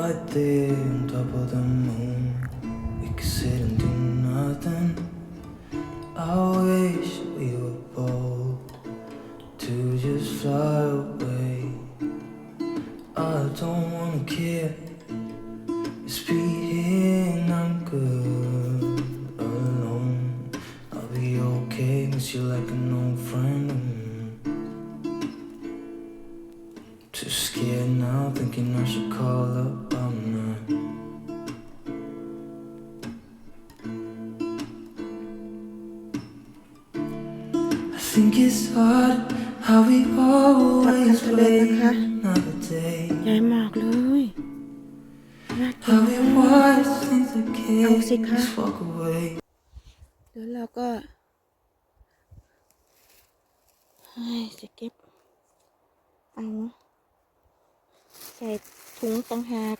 right there on top of the moon. We could sit and do nothing. I wish we were bold to just fly think it's hard how we always wait another day. ใหญ่มากเลยน่ากิน How we watch things that เอาสิ can't คะ just walk away. เดี๋ยวเราก็ให้จะเก็บ เอาใส่ถุงต่างหาก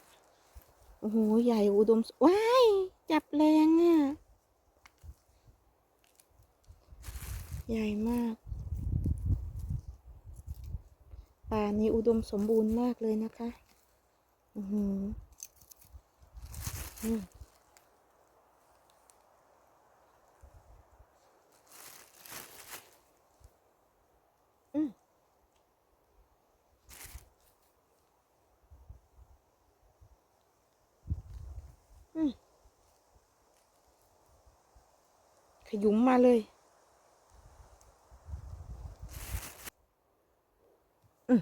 โอ้โห ใหญ่อุดมสว้าย จับแรงอะ ใหญ่มาก ป่านี้อุดมสมบูรณ์มากเลยนะคะ อือหืออืมขยุมมาเลย อืม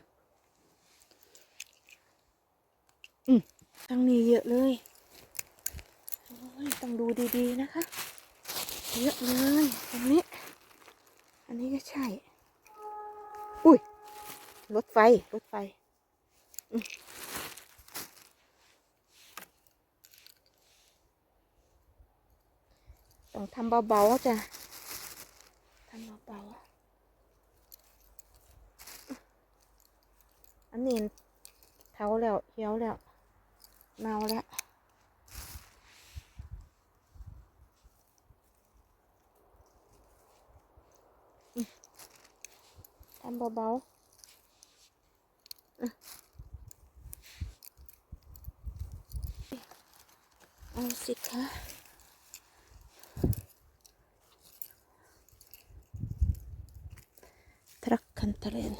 อืม ทางนี้เยอะเลยต้องดูดีๆนะคะ เยอะเลยตรงนี้ อันนี้ก็ใช่ อุ้ย รถไฟ รถไฟต้องทำเบาๆจ้ะทำเบาๆอันนี้เท้าแล้วเหี่ยวแล้ว เน่าแล้วอืมทำเบาๆอืมเอาสิคะทรักคันเทเรน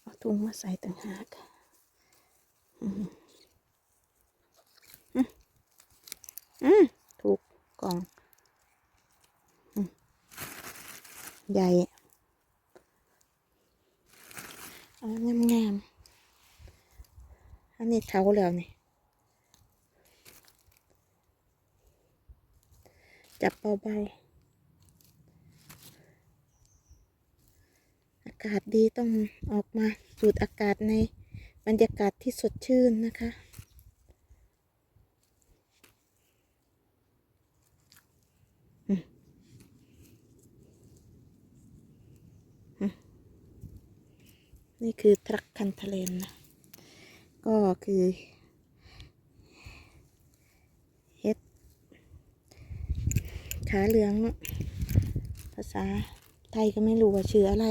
เอาถุง มาใส่ต่างหากอืมอืมถูกกล่องใหญ่เอางามๆอันนี้เท้าแล้วนี่ จับเบาๆ อากาศดีต้องออกมา สูดอากาศในบรรยากาศที่สดชื่นนะคะ นี่คือทรัคคันทะเลนนะ ก็คือเฮ็ดขาเหลืองเนอะภาษาไทยก็ไม่รู้ว่าชื่ออะไร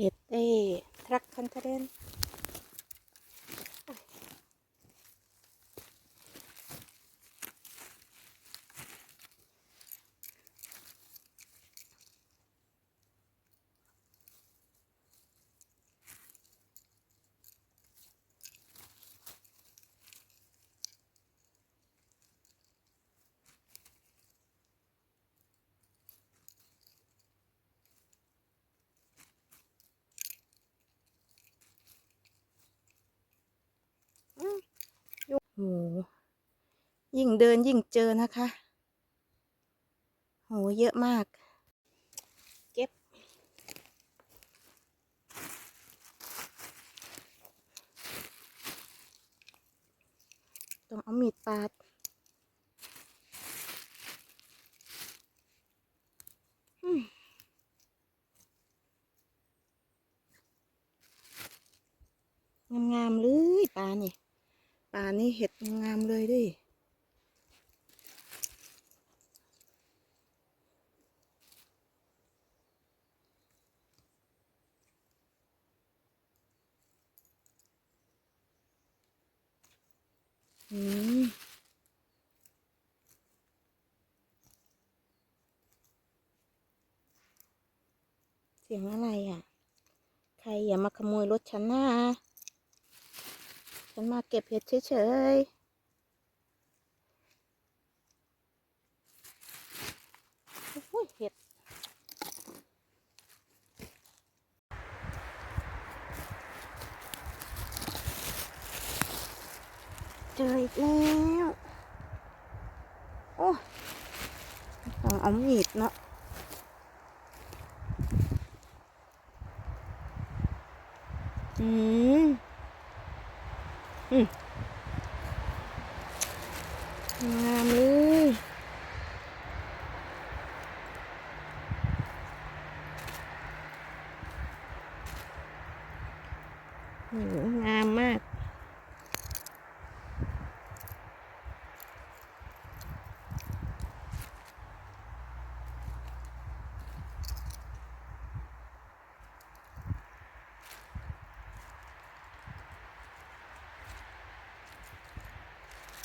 เห็ดเอทรักคันเทเรนโอ้โห ยิ่งเดินยิ่งเจอนะคะ โห เยอะมาก เก็บ ต้องเอามีดปาดงามๆเลยปลานี่ปลานี่เห็ดงามเลยดิ อืมเสียงอะไรอะ ใครอย่ามาขโมยรถฉันนะ ฉันมาเก็บเห็ดเฉยๆโอ้ยเห็ด เจออีกแล้วโอ้ต้องเอามีดเนาะอืมอืมงามเลยงามมาก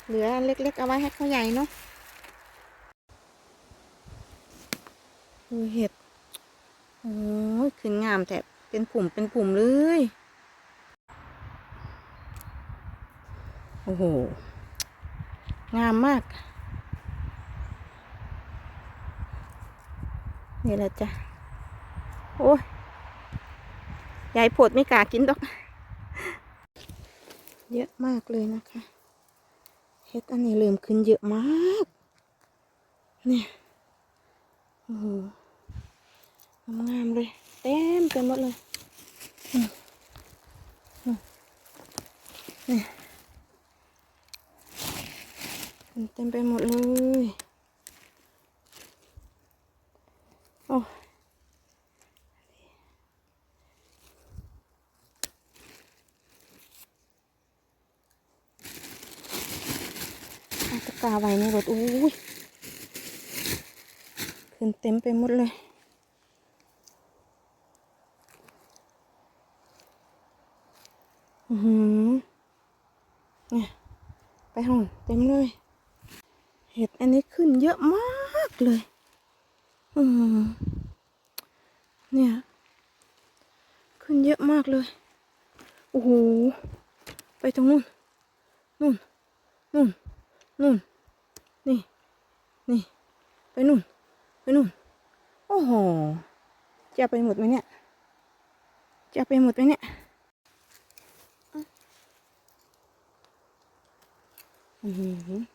เหลืออันเล็กๆเอาไว้ให้เขาใหญ่เนาะดูเห็ด โอ้ยขึ้นงามแต่เป็นผุ่มเป็นผุ่มเลย โอ้โห งามมาก นี่แหละจ้ะ โอ้ยยายโผดไม่กล้ากินดอก เยอะมากเลยนะคะ เห็ดอันนี้เริ่มขึ้นเยอะมาก เนี่ยโอ้โหงามเลย เต็มไปหมดเลยเนี่ยเต็มไปหมดเลย โอ้ เอาตะกาไว้ในรถอุ้ยขึ้นเต็มไปหมดเลย อือหือเนี่ยไปห้องเต็มเลย เห็ดอันนี้ขึ้นเยอะมากเลย อืมเนี่ย ขึ้นเยอะมากเลย โอ้โห ไปตรงนู้น นู่น นู่น นู่น นี่ นี่ ไปนู่น ไปนู่น โอ้โห จะไปหมดไหมเนี่ย จะไปหมดไหมเนี่ย อือ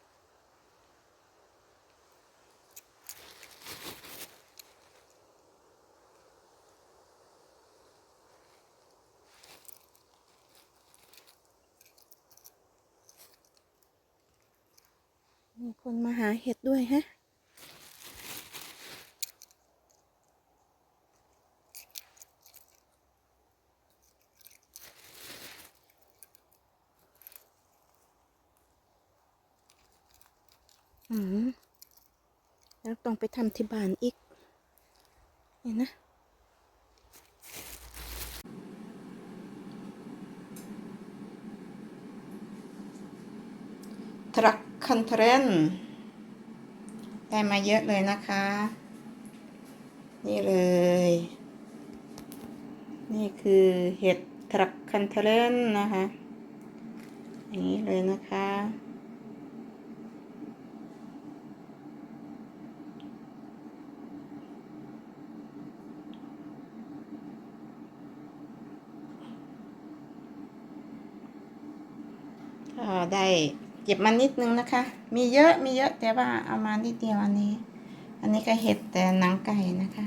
มีคนมาหาเห็ดด้วยฮะอืมแล้วต้องไปทำที่บ้านอีกเห็นนะทรัก คคันเทรนได้มาเยอะเลยนะคะ นี่เลย นี่คือเห็ดทรัคคันเทรนนะคะอย่างนี้เลยนะคะ ก็ได้ ก็บมานิดนึงนะคะ มีเยอะมีเยอะแต่ว่าเอามานิดเดียวอันนี้ อันนี้ก็เห็ดแต่หนังไก่นะคะ